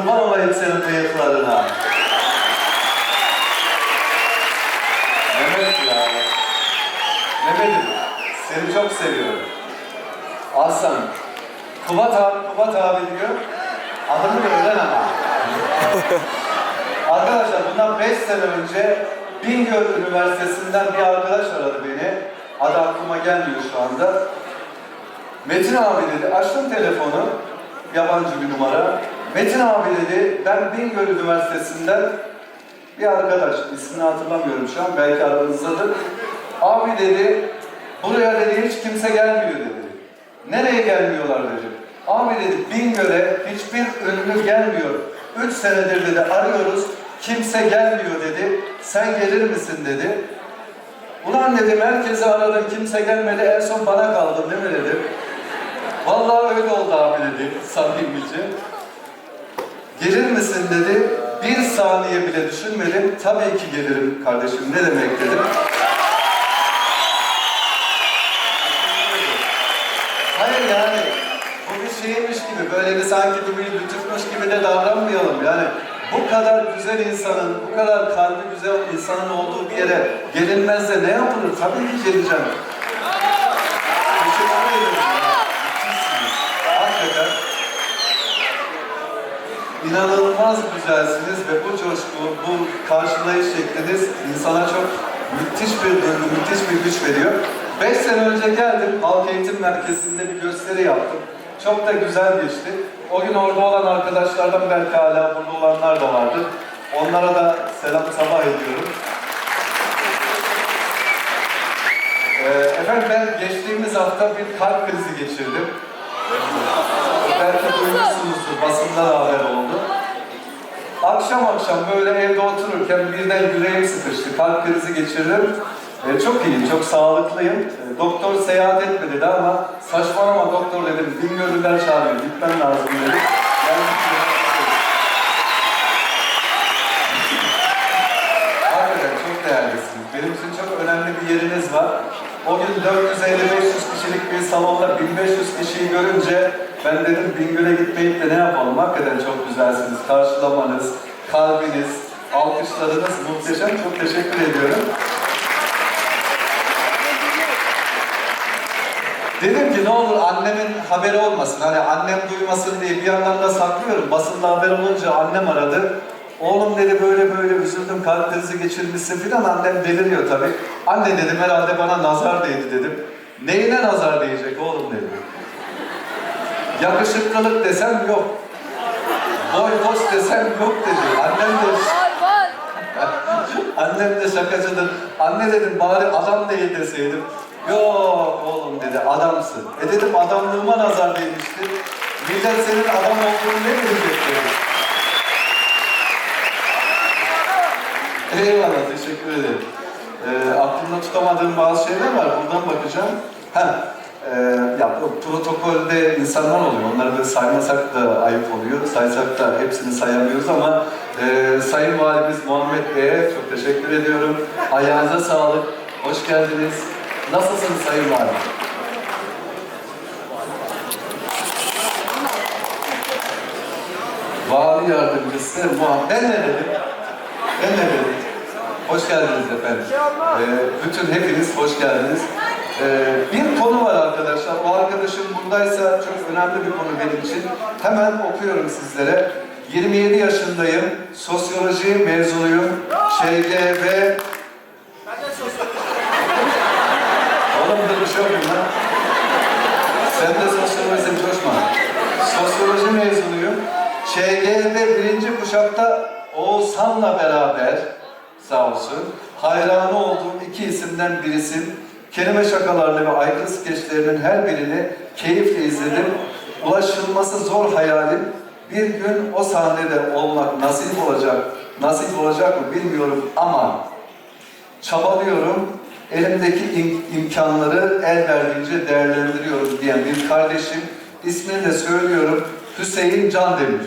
kurban olayım senin bıyıklarına. Mehmet ya. Mehmet'im seni çok seviyorum. Aslan. Kubat abi, Kubat abi diyor. Adını öğren ama. Arkadaşlar bundan 5 sene önce Bingöl Üniversitesi'nden bir arkadaş aradı beni. Adı aklıma gelmiyor şu anda. Metin abi dedi, açtım telefonu, yabancı bir numara. Metin abi dedi, ben Bingöl Üniversitesi'nden bir arkadaş, ismini hatırlamıyorum şu an, belki aranızdadır. Abi dedi, buraya dedi hiç kimse gelmiyor dedi. Nereye gelmiyorlar dedi. Abi dedi Bingöl'e hiçbir ünlü gelmiyor. Üç senedir dedi arıyoruz, kimse gelmiyor dedi. Sen gelir misin dedi. Ulan dedim herkesi aradım, kimse gelmedi, en son bana kaldı değil mi dedim. Vallahi öyle oldu abi dedi, samimice. Gelir misin dedi. Bir saniye bile düşünmedim. Tabii ki gelirim kardeşim. Ne demek dedim. Hayır yani bu bir şeymiş gibi böyle bir sanki bir lütufmuş gibi de davranmayalım yani. Bu kadar güzel insanın, bu kadar kalbi güzel insanın olduğu bir yere gelinmez de ne yapılır? Tabii ki geleceğim. İnanılmaz güzelsiniz ve bu coşku, bu karşılayış şekliniz insana çok müthiş bir duygu, müthiş bir güç veriyor. Beş sene önce geldim, Halk Eğitim Merkezi'nde bir gösteri yaptım. Çok da güzel geçti. O gün orada olan arkadaşlardan belki hala burada olanlar da vardı. Onlara da selam sabah ediyorum. Ee, efendim ben geçtiğimiz hafta bir kalp krizi geçirdim. Belki duymuşsunuzdur, basında da haber oldu. Akşam akşam böyle evde otururken birden yüreğim sıkıştı, kalp krizi geçirdim. Ee, çok iyiyim, çok sağlıklıyım. Ee, doktor seyahat etme dedi ama saçmalama doktor dedim, Bingöl'den çağırıyor, gitmem lazım dedi. Yani, Hakikaten çok değerlisiniz. Benim için çok önemli bir yeriniz var. O gün 450-500 kişilik bir salonda 1500 kişiyi görünce ben dedim Bingöl'e gitmeyip de ne yapalım? Hakikaten çok güzelsiniz. Karşılamanız, kalbiniz, alkışlarınız muhteşem. Çok teşekkür ediyorum. Dedim ki ne olur annemin haberi olmasın. Hani annem duymasın diye bir yandan da saklıyorum. Basında haber olunca annem aradı. Oğlum dedi böyle böyle üzüldüm kalp krizi geçirmişsin filan annem deliriyor tabii. Anne dedim herhalde bana nazar değdi dedim. Neyine nazar değecek oğlum dedi. Yakışıklılık desem yok. Boy post desem yok dedi. Annem de. Annem de şakacıdır. Anne dedim bari adam değil deseydim. Yok oğlum dedi adamsın. E dedim adamlığıma nazar değmişti. Millet senin adam olduğunu ne bilecek dedi. Eyvallah teşekkür ederim. Ee, aklımda tutamadığım bazı şeyler var. Buradan bakacağım. Ha, Ee, ya bu protokolde insanlar oluyor. Onları da saymasak da ayıp oluyor. Saysak da hepsini sayamıyoruz ama e, Sayın Valimiz Muhammed Bey'e çok teşekkür ediyorum. Ayağınıza sağlık. Hoş geldiniz. Nasılsınız Sayın Valim? Vali yardımcısı Muhammed. Ben ne dedim? Ben ne dedim? Hoş geldiniz efendim. Ee, bütün hepiniz hoş geldiniz. Ee, bir konu var arkadaşlar. O arkadaşım buradaysa çok önemli bir konu benim için. Hemen okuyorum sizlere. 27 yaşındayım. Sosyoloji mezunuyum. ŞGB... Oğlum dur bir şey yok lan. Sen de sosyolojisin coşma. Sosyoloji mezunuyum. ŞGB birinci kuşakta Oğuzhan'la beraber sağ olsun hayranı olduğum iki isimden birisin. Kelime şakalarını ve aykırı skeçlerinin her birini keyifle izledim. Ulaşılması zor hayalim bir gün o sahnede olmak nasip olacak. Nasip olacak mı bilmiyorum ama çabalıyorum. Elimdeki im- imkanları el verdiğince değerlendiriyorum diyen bir kardeşim. İsmini de söylüyorum. Hüseyin Candemir.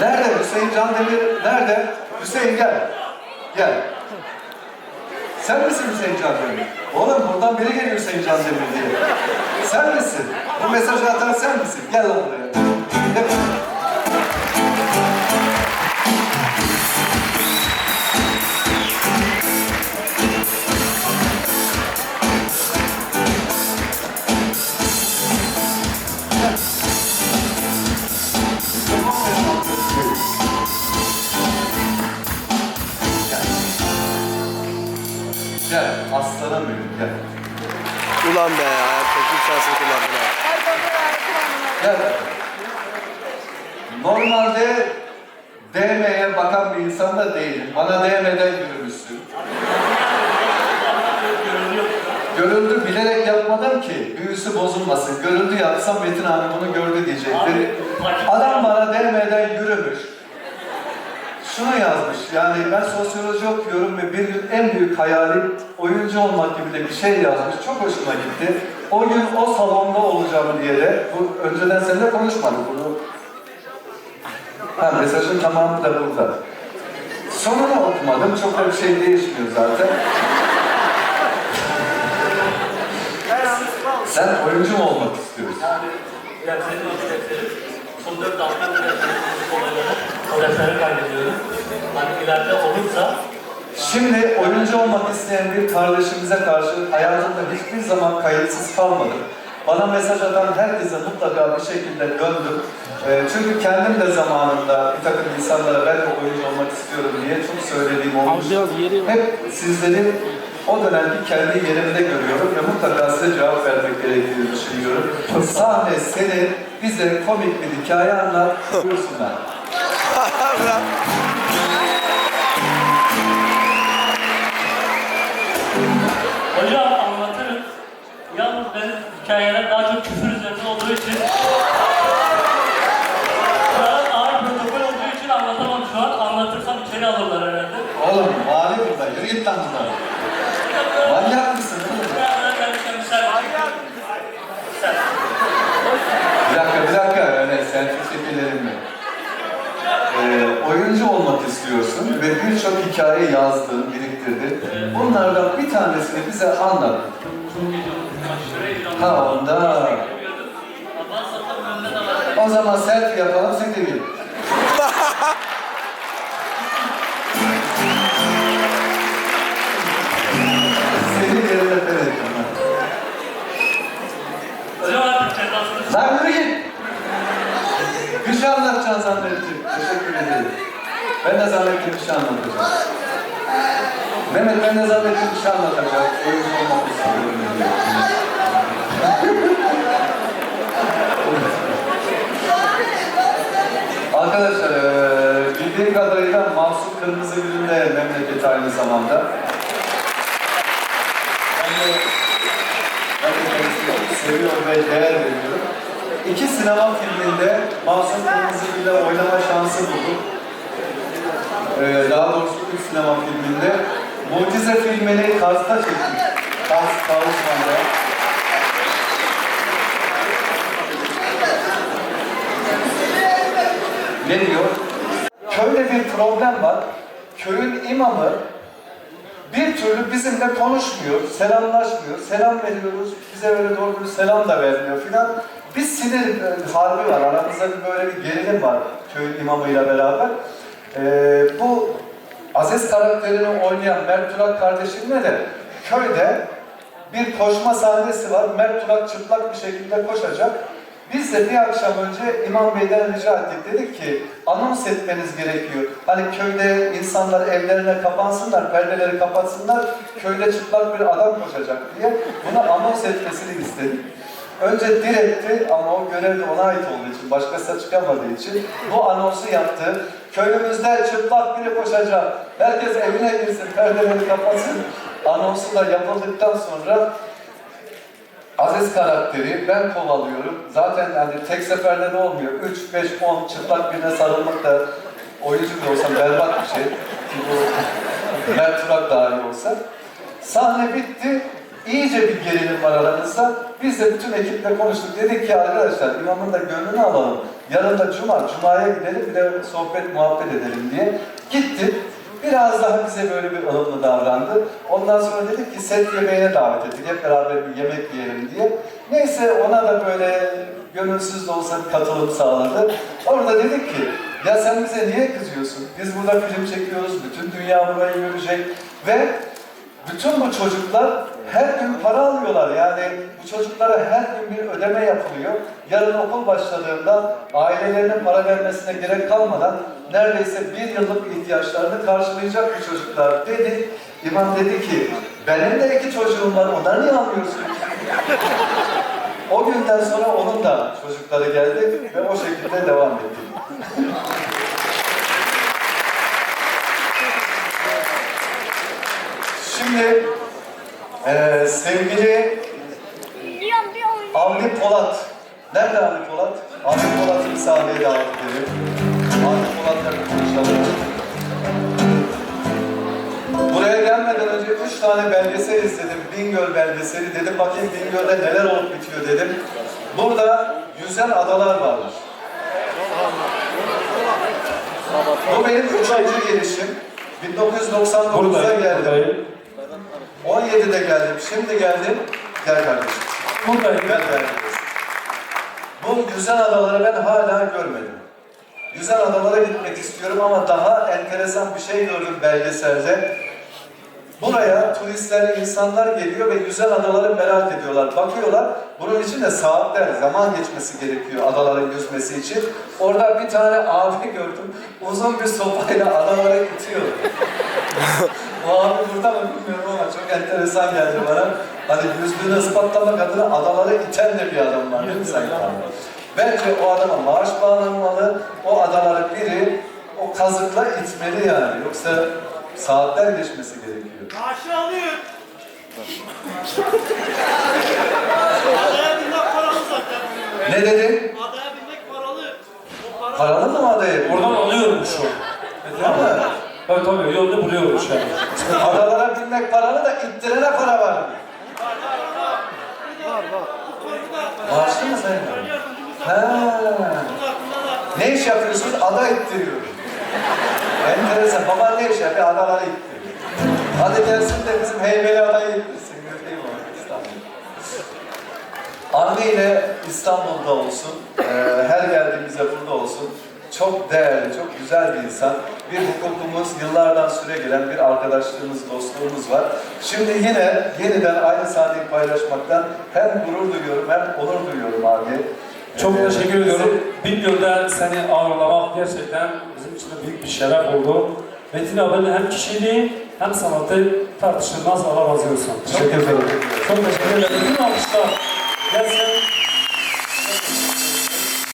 Nerede Hüseyin Candemir? Nerede? Hüseyin gel. Gel. Sen misin Hüseyin Candemir? Oğlum buradan biri geliyor Hüseyin Candemir diye. Sen misin? Bu mesajı atan sen misin? Gel lan buraya. DM'ye bakan bir insan da değilim. Bana DM'den yürümüşsün. Görüldü bilerek yapmadım ki büyüsü bozulmasın. Görüldü yapsam Metin abi bunu gördü diyecekti. Adam bana DM'den yürümüş. Şunu yazmış, yani ben sosyoloji okuyorum ve bir gün en büyük hayalim oyuncu olmak gibi de bir şey yazmış. Çok hoşuma gitti. O gün o salonda olacağım diye de, bu önceden seninle konuşmadık bunu. Ha, mesajın tamamı da burada. Sonunu okumadım, çok da bir şey değişmiyor zaten. Sen oyuncu mu olmak istiyorsun? Yani son dört o dersleri kaybediyoruz. Hani ileride olursa Şimdi oyuncu olmak isteyen bir kardeşimize karşı hayatımda hiçbir zaman kayıtsız kalmadım. Bana mesaj atan herkese mutlaka bir şekilde döndüm. Ee, çünkü kendim de zamanında bir takım insanlara ben de oyuncu olmak istiyorum diye çok söylediğim olmuştu. Hep sizleri o dönemki kendi yerimde görüyorum ve mutlaka size cevap vermek gerektiğini düşünüyorum. Sahne senin, bize komik bir hikaye anlat, buyursunlar. hikayeler daha çok küfür üzerine olduğu için Biraz ağır protokol olduğu için anlatamam şu an. Anlatırsam içeri alırlar herhalde. Oğlum vali burada, yürü git lan buradan. Manyak mısın oğlum? Bir dakika, bir dakika. Öyle selfie çekilelim mi? Ee, oyuncu olmak istiyorsun ve birçok hikaye yazdın, biriktirdin. Bunlardan bir tanesini bize anlat. Ha onda. De. O zaman selfie yapalım, seni bir. Seni yerine ben Lan yürü git. Bir şey anlatacaksın zannettim. Teşekkür ederim. Ben de zannettim bir şey anlatacağım. Mehmet ben de zannettim bir şey anlatacağım. Oyuncu olmak istiyorum. Arkadaşlar eee, bildiğim kadarıyla Mahsun Kırmızıgül'ün de memleketi aynı zamanda. Ben de, ben de seviyorum ve değer veriyorum. İki sinema filminde Mahsun Kırmızıgül'le oynama şansı buldum. Ee, daha doğrusu üç sinema filminde. Mucize filmini Kars'ta çektik. Kars, Kavuşman'da. Ne diyor? Köyde bir problem var. Köyün imamı bir türlü bizimle konuşmuyor, selamlaşmıyor, selam veriyoruz, bize böyle doğru bir selam da vermiyor filan. Bir sinir e, harbi var, aramızda bir böyle bir gerilim var köyün imamıyla beraber. Ee, bu Aziz karakterini oynayan Mert Turak kardeşimle de köyde bir koşma sahnesi var. Mert Turak çıplak bir şekilde koşacak. Biz de bir akşam önce İmam Bey'den rica ettik. Dedik ki anons etmeniz gerekiyor. Hani köyde insanlar evlerine kapansınlar, perdeleri kapatsınlar. Köyde çıplak bir adam koşacak diye. Buna anons etmesini istedik. Önce diretti ama o görev de ona ait olduğu için, başkası çıkamadığı için bu anonsu yaptı. Köyümüzde çıplak biri koşacak. Herkes evine girsin, perdeleri kapatsın. Anonsu da yapıldıktan sonra Aziz karakteri ben kovalıyorum. Zaten hani tek seferde de olmuyor. 3, 5, 10 çıplak birine sarılmak da oyuncu da olsam berbat bir şey. Ki bu Mert dahi olsa. Sahne bitti. İyice bir gerilim var aramızda. Biz de bütün ekiple konuştuk. Dedik ki arkadaşlar imamın da gönlünü alalım. Yarın da cuma, cumaya gidelim bir de sohbet muhabbet edelim diye. Gittik. Biraz daha bize böyle bir ılımlı davrandı. Ondan sonra dedik ki set yemeğine davet ettik. Hep beraber bir yemek yiyelim diye. Neyse ona da böyle gönülsüz de olsa katılım sağladı. Orada dedik ki ya sen bize niye kızıyorsun? Biz burada film çekiyoruz. Bütün dünya burayı görecek. Ve bütün bu çocuklar her gün para alıyorlar. Yani bu çocuklara her gün bir ödeme yapılıyor. Yarın okul başladığında ailelerinin para vermesine gerek kalmadan neredeyse bir yıllık ihtiyaçlarını karşılayacak bu çocuklar dedi. İmam dedi ki, benim de iki çocuğum var, onları niye almıyorsun? o günden sonra onun da çocukları geldi ve o şekilde devam etti. Şimdi eee sevgili. Avni Polat. Nerede Avni Polat? Avni Polat'ı bir sahneye davet edelim. Avni Polat'la konuşalım. Buraya gelmeden önce üç tane belgesel izledim. Bingöl belgeseli. Dedim bakayım Bingöl'de neler olup bitiyor dedim. Burada yüzen adalar varmış. Bu benim üçüncü gelişim. 1999'da geldim. 17'de geldim. Şimdi geldim. Gel kardeşim. Buradayım. Gel gel. Bu güzel adaları ben hala görmedim. Güzel adalara gitmek istiyorum ama daha enteresan bir şey gördüm belgeselde. Buraya turistler, insanlar geliyor ve güzel adaları merak ediyorlar. Bakıyorlar, bunun için de saatler, zaman geçmesi gerekiyor adaların yüzmesi için. Orada bir tane abi gördüm, uzun bir sopayla adaları itiyor. Bu abi burada mı bilmiyorum ama çok enteresan geldi bana. Hani yüzlüğünü ispatlamak adına adaları iten de bir adam var değil mi Sayın abi? Bence o adama maaş bağlanmalı, o adaları biri o kazıkla itmeli yani. Yoksa saatler geçmesi gerekiyor. Maaşı alıyor. Adaya binmek paralı zaten. Ne dedin? Adaya binmek paralı. O para Paralı mı adaya? Oradan alıyorum şu. Değil mi? Evet tabii yolda buluyorum şu an. Adalara binmek paralı da ittirene para var. Maaşlı mı sen? Ha. Ne iş yapıyorsun? Ada ittiriyorum. Enteresan. Baban ne iş yapıyor? Adaları ittiriyor. Hadi gelsin de bizim heybeli adayı ittirsin. Anne ile İstanbul'da olsun, eee, her geldiğimizde burada olsun. Çok değerli, çok güzel bir insan. Bir hukukumuz, yıllardan süre gelen bir arkadaşlığımız, dostluğumuz var. Şimdi yine yeniden aynı sahneyi paylaşmaktan hem gurur duyuyorum hem onur duyuyorum abi. Çok Ee, teşekkür ediyorum. Bingöl'de seni ağırlamak gerçekten bizim için de büyük bir şeref oldu. Metin abinin hem kişiliği hem sanatı tartışılmaz olsun. Teşekkür ederim. Çok teşekkür ederim. Bütün alkışlar gelsin.